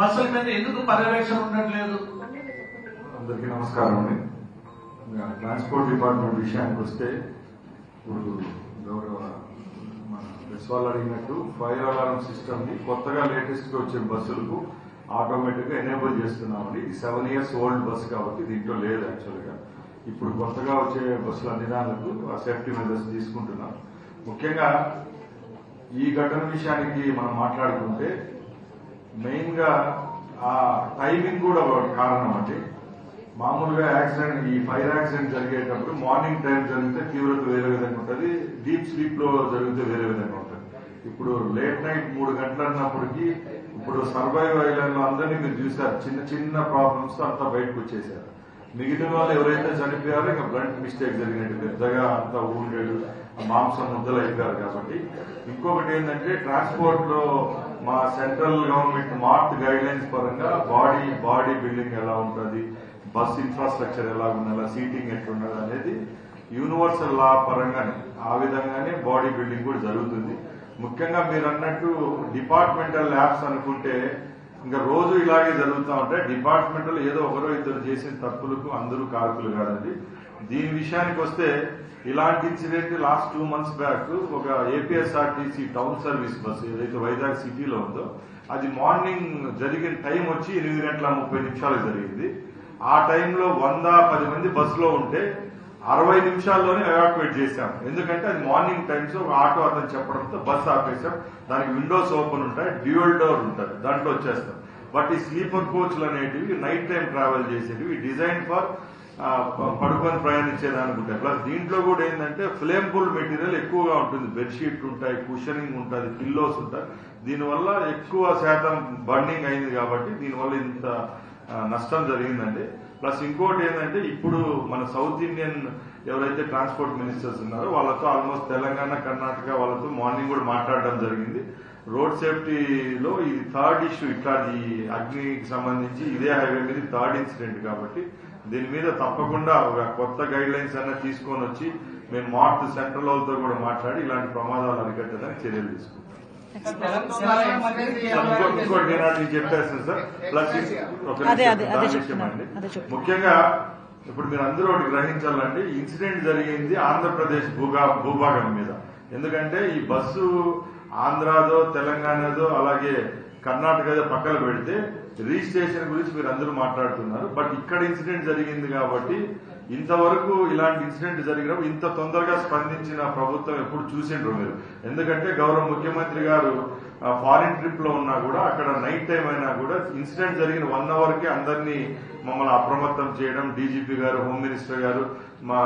బస్సుల మీద ఎందుకు పర్యవేక్షణ ఉండట్లేదు? అందరికీ నమస్కారం అండి. ట్రాన్స్పోర్ట్ డిపార్ట్మెంట్ విషయానికి వస్తే ఇప్పుడు గౌరవ మన ప్రెస్ వాళ్ళు అడిగినట్టు ఫైర్ అలారం సిస్టమ్ని కొత్తగా లేటెస్ట్గా వచ్చే బస్సులకు ఆటోమేటిక్గా ఎనేబుల్ చేస్తున్నామండి. ఇది సెవెన్ ఇయర్స్ ఓల్డ్ బస్ కాబట్టి దీంట్లో లేదు యాక్చువల్గా ఇప్పుడు కొత్తగా వచ్చే బస్సుల అన్ని ఆ సేఫ్టీ మెజర్స్ తీసుకుంటున్నాం ముఖ్యంగా ఈ ఘటన విషయానికి మనం మాట్లాడుకుంటే మెయిన్గా ఆ టైమింగ్ కూడా ఒక కారణం అండి. మామూలుగా యాక్సిడెంట్ ఈ ఫైర్ యాక్సిడెంట్ జరిగేటప్పుడు మార్నింగ్ టైం జరిగితే తీవ్రత వేరే విధంగా ఉంటుంది డీప్ స్లీప్లో జరిగితే వేరే విధంగా ఉంటుంది. ఇప్పుడు లేట్ నైట్ మూడు గంటలు అన్నప్పటికీ ఇప్పుడు సర్వైవ్ అయ్యేలో అందరినీ మీరు చూసారు చిన్న చిన్న ప్రాబ్లమ్స్తో అంతా బయటకు వచ్చేసారు. మిగిలిన వాళ్ళు ఎవరైతే చనిపోయారో ఇంకా బ్లంట్ మిస్టేక్ జరిగినట్టు పెద్దగా అంతా ఊండేడు మాంసం ముద్దలు అయిపోయారు కాబట్టి. ఇంకొకటి ఏంటంటే ట్రాన్స్పోర్ట్లో మా సెంట్రల్ గవర్నమెంట్ మార్ట్ గైడ్ లైన్స్ పరంగా బాడీ బాడీ బిల్డింగ్ ఎలా ఉంటుంది బస్ ఇన్ఫ్రాస్ట్రక్చర్ ఎలా ఉండాలి సీటింగ్ ఎట్లుండాలి అనేది యూనివర్సల్ లా పరంగానే ఆ విధంగానే బాడీ బిల్డింగ్ కూడా జరుగుతుంది. ముఖ్యంగా మీరు అన్నట్టు డిపార్ట్మెంటల్ ల్యాబ్స్ అనుకుంటే ఇంకా రోజు ఇలాగే జరుగుతూ ఉంటాయి డిపార్ట్మెంటల్ ఏదో ఒకరో ఇద్దరు చేసిన తప్పులకు అందరూ కారకులు కాదండి. దీని విషయానికి వస్తే ఇలాంటి incident last two months back ఒక ఏపీఎస్ఆర్టీసీ టౌన్ సర్వీస్ బస్సు ఏదైతే వైజాగ్ సిటీలో ఉందో అది మార్నింగ్ జరిగిన టైం వచ్చి ఎనిమిది గంటల ముప్పై నిమిషాలకు జరిగింది. ఆ టైంలో వంద పది మంది బస్సులో ఉంటే అరవై నిమిషాల్లోనే ఎవాక్యుయేట్ చేశాం. ఎందుకంటే అది మార్నింగ్ టైమ్స్ ఒక ఆటో అతను చెప్పడంతో బస్ ఆపేశాం. దానికి విండోస్ ఓపెన్ ఉంటాయి డ్యూయల్ డోర్ ఉంటుంది దాంట్లో వచ్చేస్తాం. బట్ ఈ స్లీపర్ కోచ్లు అనేటివి నైట్ టైం ట్రావెల్ చేసేటివి డిజైన్ ఫర్ పడుకొని ప్రయాణించేదానికి ప్లస్ దీంట్లో కూడా ఏంటంటే ఫ్లేమ్ఫుల్ మెటీరియల్ ఎక్కువగా ఉంటుంది. బెడ్షీట్ ఉంటాయి కుషనింగ్ ఉంటుంది పిల్లోస్ ఉంటాయి. దీనివల్ల ఎక్కువ శాతం బర్నింగ్ అయింది కాబట్టి దీనివల్ల ఇంత నష్టం జరిగిందండి. ప్లస్ ఇంకోటి ఏంటంటే ఇప్పుడు మన సౌత్ ఇండియన్ ఎవరైతే ట్రాన్స్పోర్ట్ మినిస్టర్స్ ఉన్నారో వాళ్ళతో ఆల్మోస్ట్ తెలంగాణ కర్ణాటక వాళ్ళతో మార్నింగ్ కూడా మాట్లాడడం జరిగింది. రోడ్ సేఫ్టీలో ఇది థర్డ్ ఇష్యూ ఇట్లా అగ్నికి సంబంధించి ఇదే హైవే మీద థర్డ్ ఇన్సిడెంట్ కాబట్టి దీని మీద తప్పకుండా ఒక కొత్త గైడ్ లైన్స్ అన్న తీసుకొని వచ్చి మేము మార్ట్ సెంట్రల్ వాళ్ళతో కూడా మాట్లాడి ఇలాంటి ప్రమాదాలు అరికట్టడానికి చర్యలు తీసుకుంటాం. ఇంకో- ఇంకోటి నేను చెప్పేస్తాను సార్. ప్లస్ చెప్తున్నాను. ముఖ్యంగా ఇప్పుడు మీరు అందరూ ఒకటి గ్రహించాలంటే ఇన్సిడెంట్ జరిగింది ఆంధ్రప్రదేశ్ భూగా భూభాగం మీద. ఎందుకంటే ఈ బస్సు ఆంధ్రాదో తెలంగాణదో అలాగే కర్ణాటక పక్కన పెడితే రిజిస్ట్రేషన్ గురించి మీరు అందరూ మాట్లాడుతున్నారు. బట్ ఇక్కడ ఇన్సిడెంట్ జరిగింది కాబట్టి ఇంతవరకు ఇలాంటి ఇన్సిడెంట్ జరిగినప్పుడు ఇంత తొందరగా స్పందించిన ప్రభుత్వం ఎప్పుడు చూసిండ్రు మీరు. ఎందుకంటే గౌరవ ముఖ్యమంత్రి గారు ఫారిన్ ట్రిప్లో ఉన్నా కూడా అక్కడ నైట్ టైం అయినా కూడా ఇన్సిడెంట్ జరిగిన వన్ అవర్కి అందరినీ మమ్మల్ని అప్రమత్తం చేయడం డీజీపీ గారు హోమ్ మినిస్టర్ గారు మా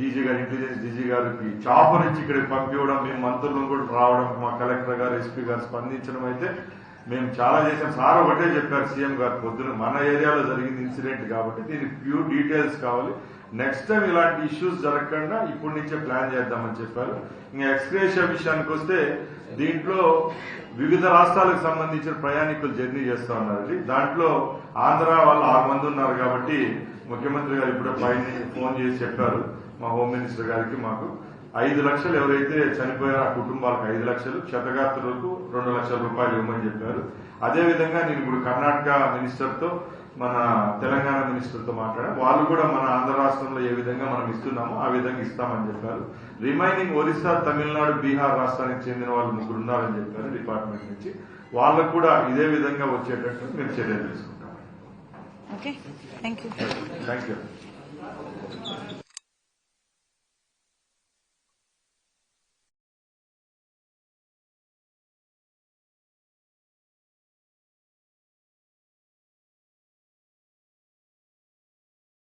డీజీ గారు ఇంటెలిజెన్స్ డీజీ గారికి చాపర్ ఇచ్చి ఇక్కడికి పంపించడం మేము మంత్రులను కూడా రావడం మా కలెక్టర్ గారు ఎస్పీ గారు స్పందించడం అయితే మేము చాలా చేసాం సార్ ఒకటే చెప్పారు సీఎం గారు పొద్దున మన ఏరియాలో జరిగింది ఇన్సిడెంట్ కాబట్టి దీనికి ప్యూర్ డీటెయిల్స్ కావాలి. నెక్స్ట్ టైం ఇలాంటి ఇష్యూస్ జరగకుండా ఇప్పటి నుంచే ప్లాన్ చేద్దామని చెప్పారు. ఇంకా ఎక్స్గ్రేషియా విషయానికి వస్తే దీంట్లో వివిధ రాష్ట్రాలకు సంబంధించిన ప్రయాణికులు జర్నీ చేస్తా ఉన్నారండి దాంట్లో ఆంధ్ర వాళ్ళు ఆరు మంది ఉన్నారు కాబట్టి ముఖ్యమంత్రి గారు ఇప్పుడే పైన ఫోన్ చేసి చెప్పారు మా హోమ్ మినిస్టర్ గారికి మాకు. ఐదు లక్షలు ఎవరైతే చనిపోయారో ఆ కుటుంబాలకు ఐదు లక్షలు క్షతగాత్రులకు రెండు లక్షల రూపాయలు ఇవ్వమని చెప్పారు. అదే విధంగా నేను ఇప్పుడు కర్ణాటక మినిస్టర్తో మన తెలంగాణ మినిస్టర్తో మాట్లాడాం వాళ్ళు కూడా మన ఆంధ్ర రాష్ట్రంలో ఏ విధంగా మనం ఇస్తున్నామో ఆ విధంగా ఇస్తామని చెప్పారు. రిమైనింగ్ ఒరిస్సా తమిళనాడు బీహార్ రాష్ట్రానికి చెందిన వాళ్ళు ముగ్గురు ఉన్నారని చెప్పారు డిపార్ట్మెంట్ నుంచి. వాళ్ళకు కూడా ఇదే విధంగా వచ్చేటట్టు మేము చర్యలు తీసుకుంటాం. Thank you